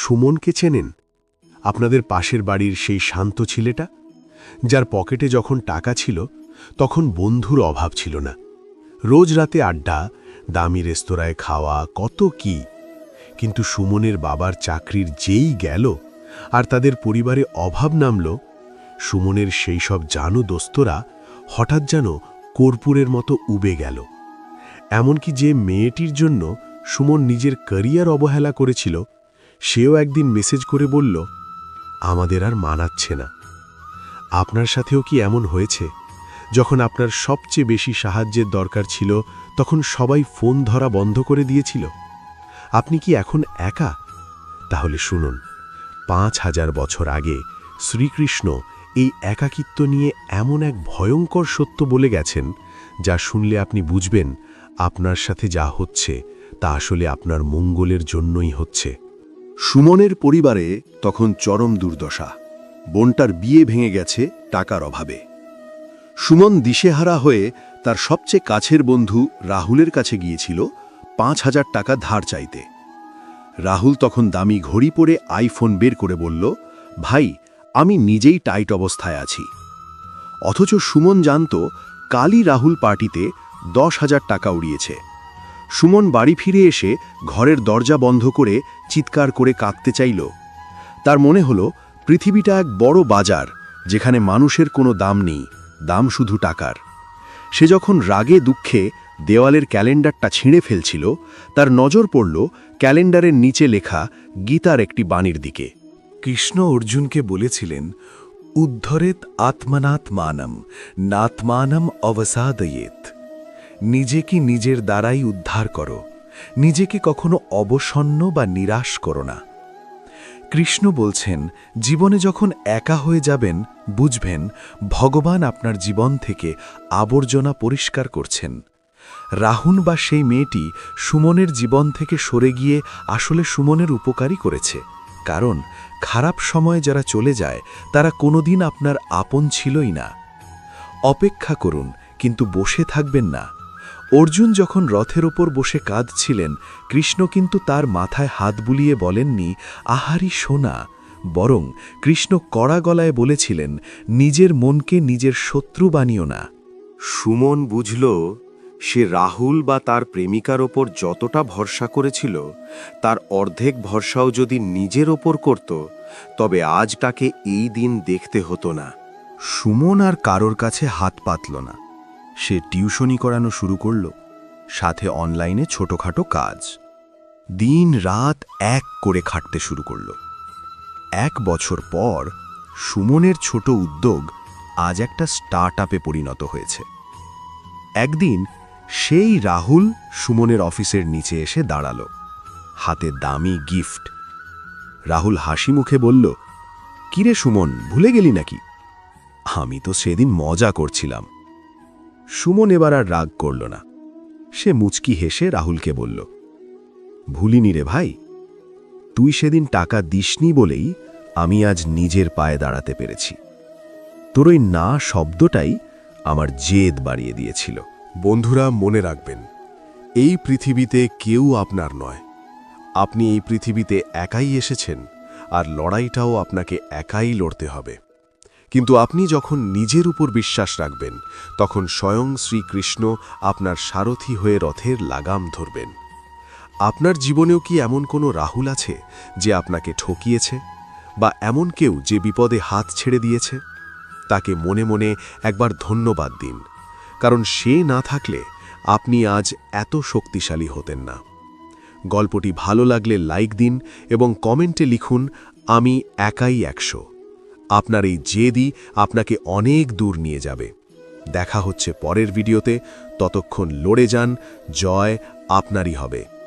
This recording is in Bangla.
সুমনকে চেনেন? আপনাদের পাশের বাড়ির সেই শান্ত ছেলেটা? যার পকেটে যখন টাকা ছিল, তখন বন্ধুর অভাব ছিল না। রোজ রাতে আড্ডা, দামি রেস্তোরাঁয় খাওয়া, কত কি। কিন্তু সুমনের বাবার চাকরির যেই গেল, আর তাদের পরিবারে অভাব নামল, সুমনের সেই সব জানো দোস্তরা হঠাৎ যেন কর্পূরের মতো উবে গেল। এমনকি যে মেয়েটির জন্য সুমন নিজের ক্যারিয়ার অবহেলা করেছিল সেও একদিন মেসেজ করে বলল, আমাদের আর মানাচ্ছে না। আপনার সাথেও কি এমন হয়েছে? যখন আপনার সবচেয়ে বেশি সাহায্যের দরকার ছিল, তখন সবাই ফোন ধরা বন্ধ করে দিয়েছিল। আপনি কি এখন একা? তাহলে শুনুন, পাঁচ হাজার বছর আগে শ্রীকৃষ্ণ এই একাকিত্ব নিয়ে এমন এক ভয়ঙ্কর সত্য বলে গেছেন, যা শুনলে আপনি বুঝবেন, আপনার সাথে যা হচ্ছে, তা আসলে আপনার মঙ্গলের জন্যই হচ্ছে। সুমনের পরিবারে তখন চরম দুর্দশা। বোনটার বিয়ে ভেঙে গেছে টাকার অভাবে। সুমন দিশেহারা হয়ে তার সবচেয়ে কাছের বন্ধু রাহুলের কাছে গিয়েছিল পাঁচ হাজার টাকা ধার চাইতে। রাহুল তখন দামি ঘড়ি পরে আইফোন বের করে বলল, ভাই, আমি নিজেই টাইট অবস্থায় আছি। অথচ সুমন জানত, কালই রাহুল পার্টিতে দশ হাজার টাকা উড়িয়েছে। সুমন বাড়ি ফিরে এসে ঘরের দরজা বন্ধ করে চিৎকার করে কাঁদতে চাইল। তার মনে হলো, পৃথিবীটা এক বড় বাজার, যেখানে মানুষের কোনো দাম নেই, দাম শুধু টাকার। সে যখন রাগে দুঃখে দেওয়ালের ক্যালেন্ডারটা ছিঁড়ে ফেলছিল, তার নজর পড়ল ক্যালেন্ডারের নিচে লেখা গীতার একটি বাণীর দিকে। কৃষ্ণ অর্জুনকে বলেছিলেন, উদ্ধরেত আত্মনাত্মানম, নাত্মানম অবসাদয়েত। নিজেকে নিজের দ্বারাই উদ্ধার করো নিজেকে কখনো অবসন্ন বা নিরাশ করো না। কৃষ্ণ বলছেন, জীবনে যখন একা হয়ে যাবেন, বুঝবেন, ভগবান আপনার জীবন থেকে আবর্জনা পরিষ্কার করছেন। রাহুন বা সেই মেয়েটি সুমনের জীবন থেকে সরে গিয়ে আসলে সুমনের উপকারই করেছে। কারণ, খারাপ সময়ে যারা চলে যায়, তারা কোনোদিন আপনার আপন ছিলই না। অপেক্ষা করুন, কিন্তু বসে থাকবেন না। অর্জুন যখন রথের ওপর বসে কাঁদছিলেন কৃষ্ণ কিন্তু তার মাথায় হাত বুলিয়ে বলেননি আহারি সোনা। বরং কৃষ্ণ কড়া গলায় বলেছিলেন নিজের মনকে নিজের শত্রু বানিও না। সুমন বুঝল সে রাহুল বা তার প্রেমিকার ওপর যতটা ভরসা করেছিল তার অর্ধেক ভরসাও যদি নিজের ওপর করত তবে আজ তাকে এই দিন দেখতে হতো না। সুমন আর কারোর কাছে হাত পাতল না। সে টিউশনি করানো শুরু করল, সাথে অনলাইনে ছোটখাটো কাজ। দিন রাত এক করে খাটতে শুরু করল। এক বছর পর সুমনের ছোট উদ্যোগ আজ একটা স্টার্ট আপে পরিণত হয়েছে। একদিন সেই রাহুল সুমনের অফিসের নিচে এসে দাঁড়াল, হাতে দামি গিফট। রাহুল হাসি মুখে বলল, কিরে সুমন, ভুলে গেলি নাকি? আমি তো সেদিন মজা করছিলাম। সুমন এবার আর রাগ করল না। সে মুচকি হেসে রাহুলকে বলল, ভুলিনি রে ভাই, তুই সেদিন টাকা দিসনি বলেই আমি আজ নিজের পায়ে দাঁড়াতে পেরেছি। তোর ওই না শব্দটাই আমার জেদ বাড়িয়ে দিয়েছিল। বন্ধুরা, মনে রাখবেন, এই পৃথিবীতে কেউ আপনার নয়। আপনি এই পৃথিবীতে একাই এসেছেন, আর লড়াইটাও আপনাকে একাই লড়তে হবে। কিন্তু আপনি যখন নিজের উপর বিশ্বাস রাখবেন, তখন স্বয়ং শ্রীকৃষ্ণ আপনার সারথি হয়ে রথের লাগাম ধরবেন। আপনার জীবনেও কি এমন কোনো রাহুল আছে যে আপনাকে ঠকিয়েছে? বা এমন কেউ যে বিপদে হাত ছেড়ে দিয়েছে? তাকে মনে মনে একবার ধন্যবাদ দিন, কারণ সে না থাকলে আপনি আজ এত শক্তিশালী হতেন না। গল্পটি ভালো লাগলে লাইক দিন এবং কমেন্টে লিখুন, আমি একাই একশো। আপনার এই জেদি আপনাকে অনেক দূর নিয়ে যাবে। দেখা হচ্ছে পরের ভিডিওতে। ততক্ষণ লড়ে যান। জয় আপনারই হবে।